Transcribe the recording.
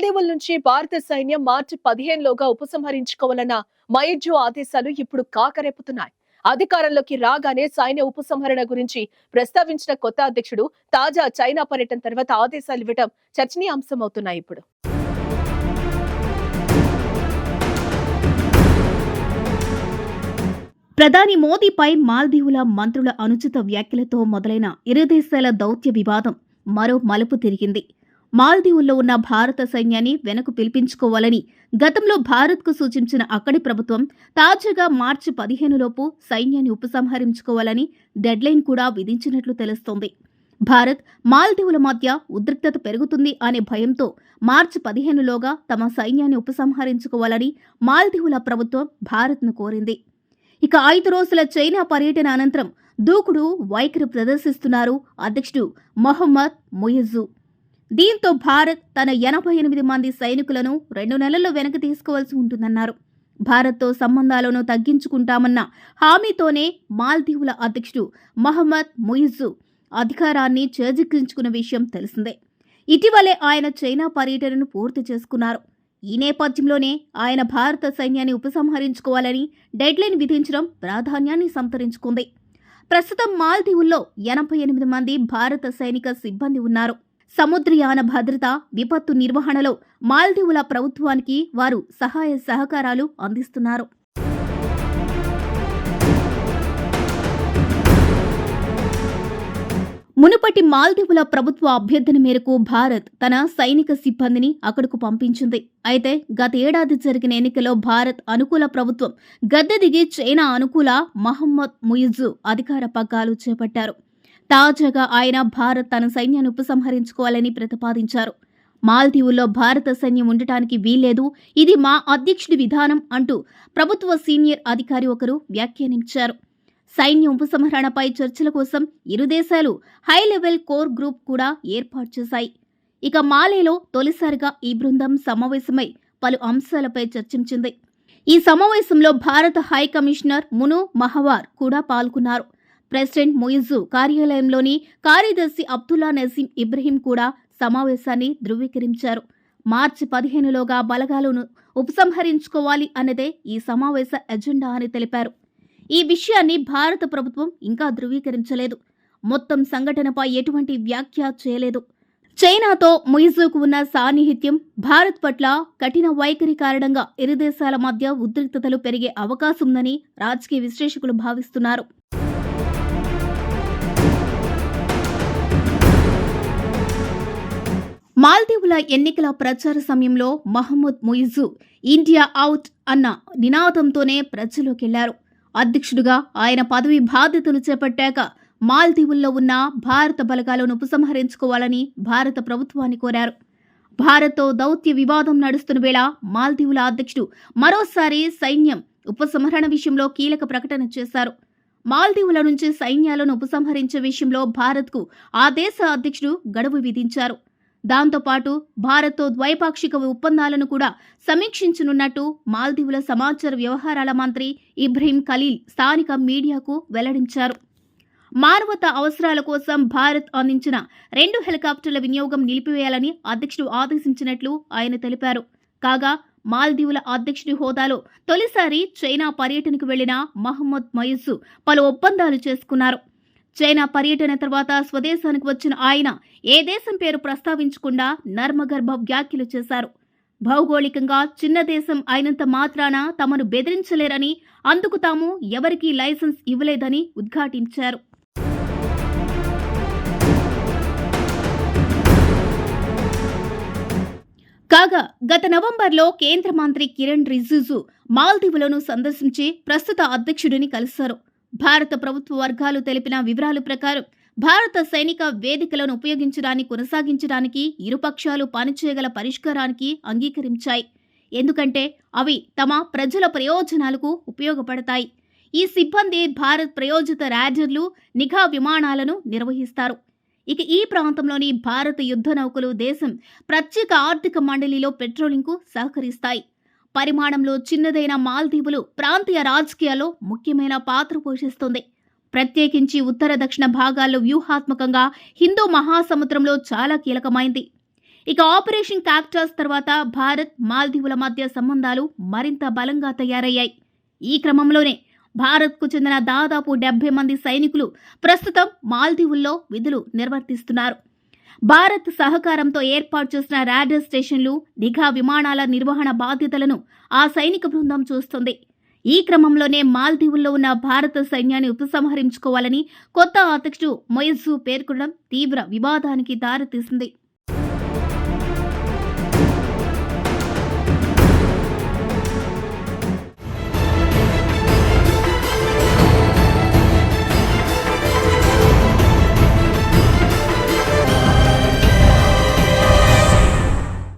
నుంచి భారత సైన్యం మార్చి పదిహేనులోగా ఉపసంహరించుకోవాలన్న మైజు ఆదేశాలు ఇప్పుడు కాకరేపుతున్నాయి. అధికారంలోకి రాగానే సైన్య ఉపసంహరణ గురించి ప్రస్తావించిన కొత్త అధ్యక్షుడు తాజా చైనా పర్యటన తర్వాత ఆదేశాలు ఇవ్వటం చర్చనీయాంశం అవుతున్నాయి ఇప్పుడు. ప్రధాని మోదీపై మాల్దీవుల మంత్రుల అనుచిత వ్యాఖ్యలతో మొదలైన ఇరు దేశాల దౌత్య వివాదం మరో మలుపు తిరిగింది. మాల్దీవుల్లో ఉన్న భారత సైన్యాన్ని వెనక్కు పిలిపించుకోవాలని గతంలో భారత్కు సూచించిన అక్కడి ప్రభుత్వం తాజాగా మార్చి పదిహేనులోపు సైన్యాన్ని ఉపసంహరించుకోవాలని డెడ్లైన్ కూడా విధించినట్లు తెలుస్తోంది. భారత్ మాల్దీవుల మధ్య ఉద్రిక్తత పెరుగుతుంది అనే భయంతో మార్చి పదిహేనులోగా తమ సైన్యాన్ని ఉపసంహరించుకోవాలని మాల్దీవుల ప్రభుత్వం భారత్ను కోరింది. ఇక ఐదు రోజుల చైనా పర్యటన అనంతరం దూకుడు వైఖరి ప్రదర్శిస్తున్నారు అధ్యక్షుడు మొహమ్మద్ మొయజు. దీంతో భారత్ తన ఎనభై ఎనిమిది మంది సైనికులను రెండు నెలల్లో వెనక్కి తీసుకోవాల్సి ఉంటుందన్నారు. భారత్తో సంబంధాలను తగ్గించుకుంటామన్న హామీతోనే మాల్దీవుల అధ్యక్షుడు మహమ్మద్ ముయిజు అధికారాన్ని చేజిక్కించుకున్న విషయం తెలిసిందే. ఇటీవలే ఆయన చైనా పర్యటనను పూర్తి చేసుకున్నారు. ఈ నేపథ్యంలోనే ఆయన భారత సైన్యాన్ని ఉపసంహరించుకోవాలని డెడ్లైన్ విధించడం ప్రాధాన్యాన్ని సంతరించుకుంది. ప్రస్తుతం మాల్దీవుల్లో ఎనభై ఎనిమిది మంది భారత సైనిక సిబ్బంది ఉన్నారు. సముద్రయాన భద్రత విపత్తు నిర్వహణలో మాల్దీవుల ప్రభుత్వానికి వారు సహాయ సహకారాలు అందిస్తున్నారు. మునుపటి మాల్దీవుల ప్రభుత్వ అభ్యర్థన మేరకు భారత్ తన సైనిక సిబ్బందిని అక్కడకు పంపించింది. అయితే గత ఏడాది జరిగిన ఎన్నికలో భారత్ అనుకూల ప్రభుత్వం గద్దె దిగి చైనా అనుకూల మహమ్మద్ ముయిజు అధికార పగ్గాలు చేపట్టారు. తాజాగా ఆయన భారత్ తన సైన్యాన్ని ఉపసంహరించుకోవాలని ప్రతిపాదించారు. మాల్దీవుల్లో భారత సైన్యం ఉండటానికి వీల్లేదు. ఇది మా అధ్యక్షుడి విధానం అంటూ ప్రభుత్వ సీనియర్ అధికారి ఒకరు వ్యాఖ్యానించారు. సైన్య ఉపసంహరణపై చర్చల కోసం ఇరు దేశాలు హై లెవెల్ కోర్ గ్రూప్ కూడా ఏర్పాటు చేశాయి. ఇక మాలేలో తొలిసారిగా ఈ బృందం సమావేశమై పలు అంశాలపై చర్చించింది. ఈ సమావేశంలో భారత హై కమిషనర్ మును మహవార్ కూడా పాల్గొన్నారు. ప్రెసిడెంట్ మొయిజు కార్యాలయంలోని కార్యదర్శి అబ్దుల్లా నజీం ఇబ్రహీం కూడా సమావేశాన్ని ధృవీకరించారు. మార్చి పదిహేనులోగా బలగాలను ఉపసంహరించుకోవాలి అన్నదే ఈ సమావేశ ఎజెండా అని తెలిపారు. ఈ విషయాన్ని భారత ప్రభుత్వం ఇంకా ధృవీకరించలేదు. మొత్తం సంఘటనపై ఎటువంటి వ్యాఖ్య చేయలేదు. చైనాతో ముయిజుకు ఉన్న సాన్నిహిత్యం భారత్ పట్ల కఠిన వైఖరి కారణంగా ఇరు దేశాల మధ్య ఉద్రిక్తతలు పెరిగే అవకాశం ఉందని రాజకీయ విశ్లేషకులు భావిస్తున్నారు. మాల్దీవుల ఎన్నికల ప్రచార సమయంలో మహమ్మద్ ముయిజు ఇండియా అవుట్ అన్న నినాదంతోనే ప్రజలోకెళ్ళారు అధ్యక్షుడిగా ఆయన పదవి బాధ్యతలు చేపట్టాక మాల్దీవుల్లో ఉన్న భారత బలగాలను ఉపసంహరించుకోవాలని భారత ప్రభుత్వాన్ని కోరారు. భారత్తో దౌత్య వివాదం నడుస్తున్న వేళ మాల్దీవుల అధ్యక్షుడు మరోసారి సైన్యం ఉపసంహరణ విషయంలో కీలక ప్రకటన చేశారు. మాల్దీవుల నుంచి సైన్యాలను ఉపసంహరించే విషయంలో భారత్కు ఆ దేశ అధ్యక్షుడు గడువు విధించారు. దాంతోపాటు భారత్తో ద్వైపాక్షిక ఒప్పందాలను కూడా సమీక్షించనున్నట్టు మాల్దీవుల సమాచార వ్యవహారాల మంత్రి ఇబ్రహీం ఖలీల్ స్థానిక మీడియాకు వెల్లడించారు. మానవత అవసరాల కోసం భారత్ అందించిన రెండు హెలికాప్టర్ల వినియోగం నిలిపివేయాలని అధ్యక్షుడు ఆదేశించినట్లు ఆయన తెలిపారు. కాగా మాల్దీవుల అధ్యక్షుడి హోదాలో తొలిసారి చైనా పర్యటనకు వెళ్ళిన మహమ్మద్ మయూసు పలు ఒప్పందాలు చేసుకున్నారు. చైనా పర్యటన తర్వాత స్వదేశానికి వచ్చిన ఆయన ఏ దేశం పేరు ప్రస్తావించకుండా నర్మగర్భ వ్యాఖ్యలు చేశారు. భౌగోళికంగా చిన్న దేశం అయినంత మాత్రాన తమను బెదిరించలేరని అందుకు తాము ఎవరికీ లైసెన్స్ ఇవ్వలేదని ఉద్ఘాటించారు. కాగా గత నవంబర్లో కేంద్ర మంత్రి కిరణ్ రిజిజు మాల్దీవులను సందర్శించి ప్రస్తుత అధ్యక్షుడిని కలిశారు. భారత ప్రభుత్వ వర్గాలు తెలిపిన వివరాల ప్రకారం భారత సైనిక వేదికలను ఉపయోగించడాన్ని కొనసాగించడానికి ఇరుపక్షాలు పనిచేయగల పరిష్కారానికి అంగీకరించాయి. ఎందుకంటే అవి తమ ప్రజల ప్రయోజనాలకు ఉపయోగపడతాయి. ఈ సిబ్బంది భారత్ ప్రయోజిత ర్యాడర్లు నిఘా విమానాలను నిర్వహిస్తారు. ఇక ఈ ప్రాంతంలోని భారత యుద్ధ నౌకలు దేశం ప్రత్యేక ఆర్థిక మండలిలో పెట్రోలింగ్కు సహకరిస్తాయి. పరిమాణంలో చిన్నదైన మాల్దీవులు ప్రాంతీయ రాజకీయాల్లో ముఖ్యమైన పాత్ర పోషిస్తుంది. ప్రత్యేకించి ఉత్తర దక్షిణ భాగాల్లో వ్యూహాత్మకంగా హిందూ మహాసముద్రంలో చాలా కీలకమైంది. ఇక ఆపరేషన్ క్యాప్టర్స్ తర్వాత భారత్ మాల్దీవుల మధ్య సంబంధాలు మరింత బలంగా తయారయ్యాయి. ఈ క్రమంలోనే భారత్కు చెందిన దాదాపు డెబ్బై మంది సైనికులు ప్రస్తుతం మాల్దీవుల్లో విధులు నిర్వర్తిస్తున్నారు. భారత్ సహకారంతో ఏర్పాటు చేసిన రాడర్ స్టేషన్లు నిఘా విమానాల నిర్వహణ బాధ్యతలను ఆ సైనిక బృందం చూస్తుంది. ఈ క్రమంలోనే మాల్దీవుల్లో ఉన్న భారత సైన్యాన్ని ఉపసంహరించుకోవాలని కొత్త అధ్యక్షుడు మొయజు పేర్కొనడం తీవ్ర వివాదానికి దారితీసింది.